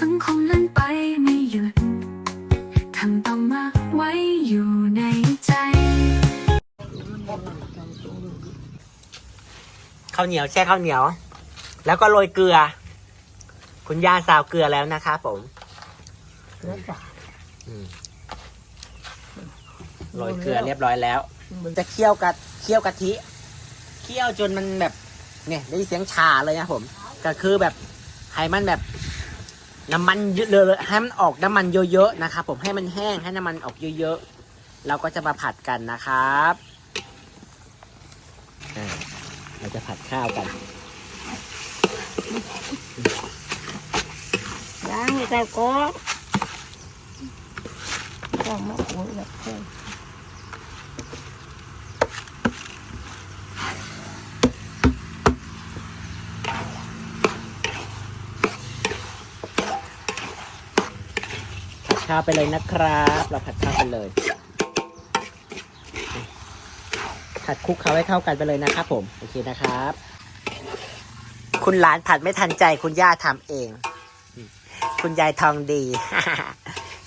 สังคมเล่นไปไม่หยุดทำต่อมาไว้อยู่ในใจ ข้าวเหนียวแช่ข้าวเหนียว แล้วก็โรยเกลือ คุณย่าซาวเกลือแล้วนะครับผมอืมโรยเกลือเรียบร้อยแล้ว จะเคี่ยวกะเคี่ยวกะทิ เคี่ยวจนมันแบบ เนี่ยได้ยินเสียงชาเลยนะผม ก็คือแบบให้มันแบบ น้ำมันเยอะเลยให้มันออกน้ำมันเยอะๆนะครับผมให้มันแห้งให้น้ำมันออกเยอะๆเราก็จะมาผัดกันนะครับเราจะผัดข้าวกันล้างไม่ใส่ก๊อกต้องมาอุ่นแบบเพิ่มผั ข้าวไปเลยนะครับ เราผัดข้าวไปเลย ผัดคลุกเคล้าให้เข้ากันไปเลยนะครับผม โอเคนะครับ คุณหลานผัดไม่ทันใจคุณย่าทำเอง คุณยายทองดี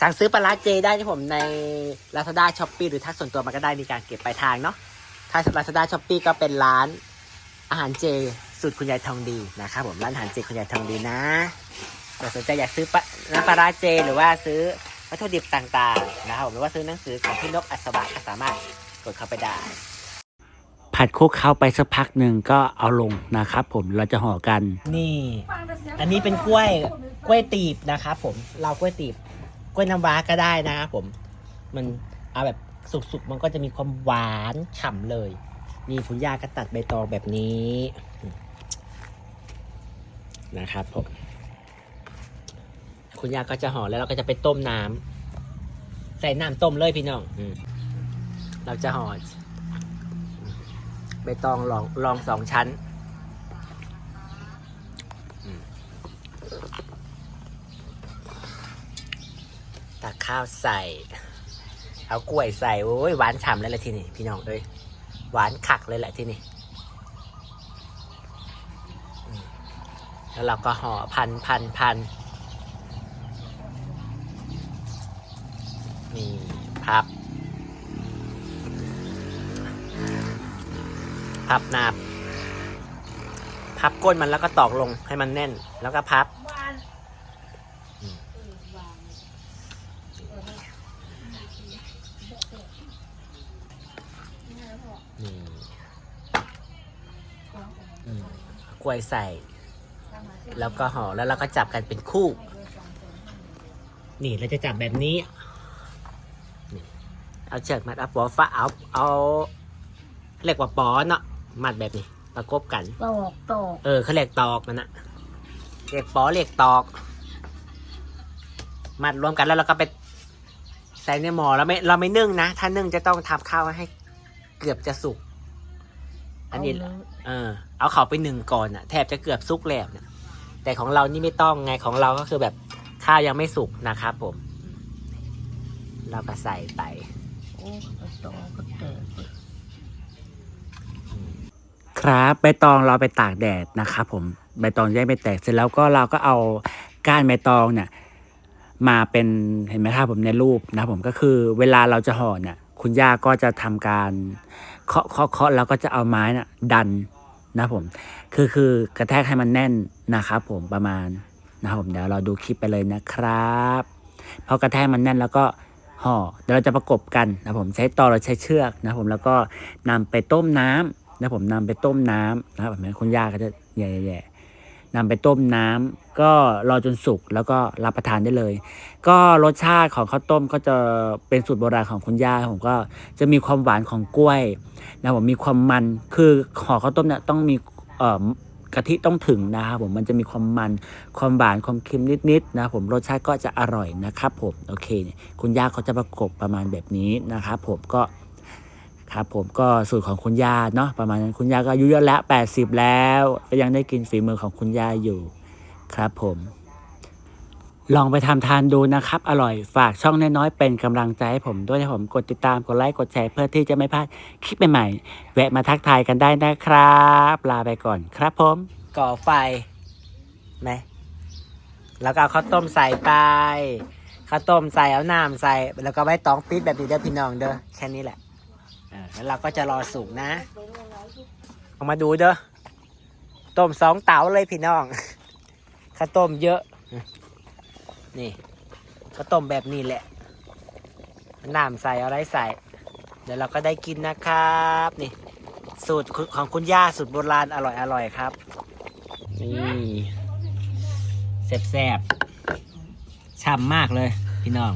สั่งซื้อปลาร้าเจได้ที่ผมใน Lazada s h o p e e หรือทักส่วนตัวมันก็ได้มีการเก็บปลายทางเนาะ ถ้า Lazada s h o p e e ก็เป็นร้านอาหารเจสูตรคุณยายทองดีนะครับผมร้านอาหารเจคุณยายทองดีนะถ้าสนใจอยากซื้อปลาน้ำปลาร้าเจหรือว่าซื้อ วัตถุดิบต่างๆนะครับผมหรือว่าซื้อหนังสือของพี่นกอัศวะก็สามารถกดเข้าไปได้ ผัดคลุกเข้าไปสักพักหนึ่งก็เอาลงนะครับ ผมเราจะห่อกัน นี่ อันนี้เป็นกล้วยกล้วยตีบนะครับผมเรากล้วยตีบกล้วยน้ำว้าก็ได้นะครับผม มันเอาแบบสุกๆมันก็จะมีความหวานฉ่ำเลย นี่คุณย่าก็ตัดใบตองแบบนี้นะครับผม คุณย่าก็จะห่อแล้วเราก็จะไปต้มน้ำใส่น้ำต้มเลยพี่น้องอเราจะห่อใบตองรองรองสองชั้นตักข้าวใส่ เอากล้วยใส่โอ้ยหวานฉ่ำเลยแหละที่นี่พี่น้องเอ้ยหวานคักเลยแหละที่นี่แล้วเราก็ห่อพันพันพันนี่ พับ พับหนาบพับก้นมันแล้วก็ตอกลงให้มันแน่น แล้วก็พับ นี่กล้วยใส่ แล้วก็ห่อแล้วเราก็จับกันเป็นคู่ นี่เราจะจับแบบนี้ เอาเชือกมัดเอาปอฟ้าเอาเอาเรียกว่าปอเนาะมัดแบบนี้ประกบกัน ตอกตอกเออเขาเรียกตอกนั่นนะเรียกปอเรียกตอก มัดรวมกันแล้วเราก็ไปใส่ในหม้อเราไม่เราไม่นึ่งนะ ถ้านึ่งจะต้องทำข้าวให้เกือบจะสุก อันนี้เออ เอาเขาไปหนึ่งก่อนอะแทบจะเกือบสุกแล้วนะแต่ของเรานี่ไม่ต้องไงของเราก็คือแบบข้าวยังไม่สุกนะครับผม เราก็ใส่ไป โอ้ตอกก็แตกครับใบตองเราไปตากแดดนะครับผมใบตองจะได้ไม่แตกเสร็จแล้วก็เราก็เอาก้านใบตองเนี่ย มาเป็นเห็นไหมครับผมในรูปนะผมก็คือ เวลาเราจะห่อเนี่ย คุณย่าก็จะทำการเคาะเคาะเคาะแล้วก็จะเอาไม้น่ะ ดันนะผม คือคือกระแทกให้มันแน่นนะครับผมประมาณนะครับผมเดี๋ยวเราดูคลิปไปเลยนะครับพอกระแทกมันแน่นแล้วก็ ห่อเดี๋ยวเราจะประกบกันนะผมใช้ตอเราใช้เชือกนะผมแล้วก็นำไปต้มน้ำนะผมนำไปต้มน้ำนะครับแบบนี้คุณย่าก็จะแย่ๆนำไปต้มน้ำก็รอจนสุกแล้วก็รับประทานได้เลย ก็รสชาติของข้าวต้มก็จะเป็นสูตรโบราณของคุณย่าผมก็จะมีความหวานของกล้วยนะผมมีความมันคือห่อข้าวต้มเนี่ยต้องมีเอ่อ กะทิต้องถึงนะครับผมมันจะมีความมันความหวานความเค็มนิดๆนะครับผมรสชาติก็จะอร่อยนะครับผมโอเคเนี่ยคุณย่าเขาจะประกบประมาณแบบนี้นะครับผมก็ครับผมก็สูตรของคุณย่าเนาะประมาณนั้นคุณย่าก็อายุเยอะแล้ว 80 แล้ว ก็ยังได้กินฝีมือของคุณย่าอยู่ครับผม ลองไปทำทานดูนะครับ อร่อยฝากช่องน้อยๆเป็นกำลังใจให้ผมด้วยนะผมกดติดตามกดไลค์กดแชร์เพื่อที่จะไม่พลาดคลิปใหม่ๆ แวะมาทักทายกันได้นะครับ ลาไปก่อนครับผม ก่อไฟไหมแล้วก็เอาข้าวต้มใส่ไปข้าวต้มใส่เอาน้ำใส่ แล้วก็ใบตองปิดแบบนี้เด้อพี่น้องเด้อแค่นี้แหละอ่าแล้วเราก็จะรอสุกนะเอามาดูเด้อต้มสองเตาเลยพี่น้องข้าวต้มเยอะ นี่ก็ต้มแบบนี้แหละน้ำใส่อะไรใส่ เดี๋ยวเราก็ได้กินนะครับ นี่ สูตรของคุณย่าสูตรโบราณอร่อยอร่อยครับ นี่แซ่บๆฉ่ำมากเลยพี่น้อง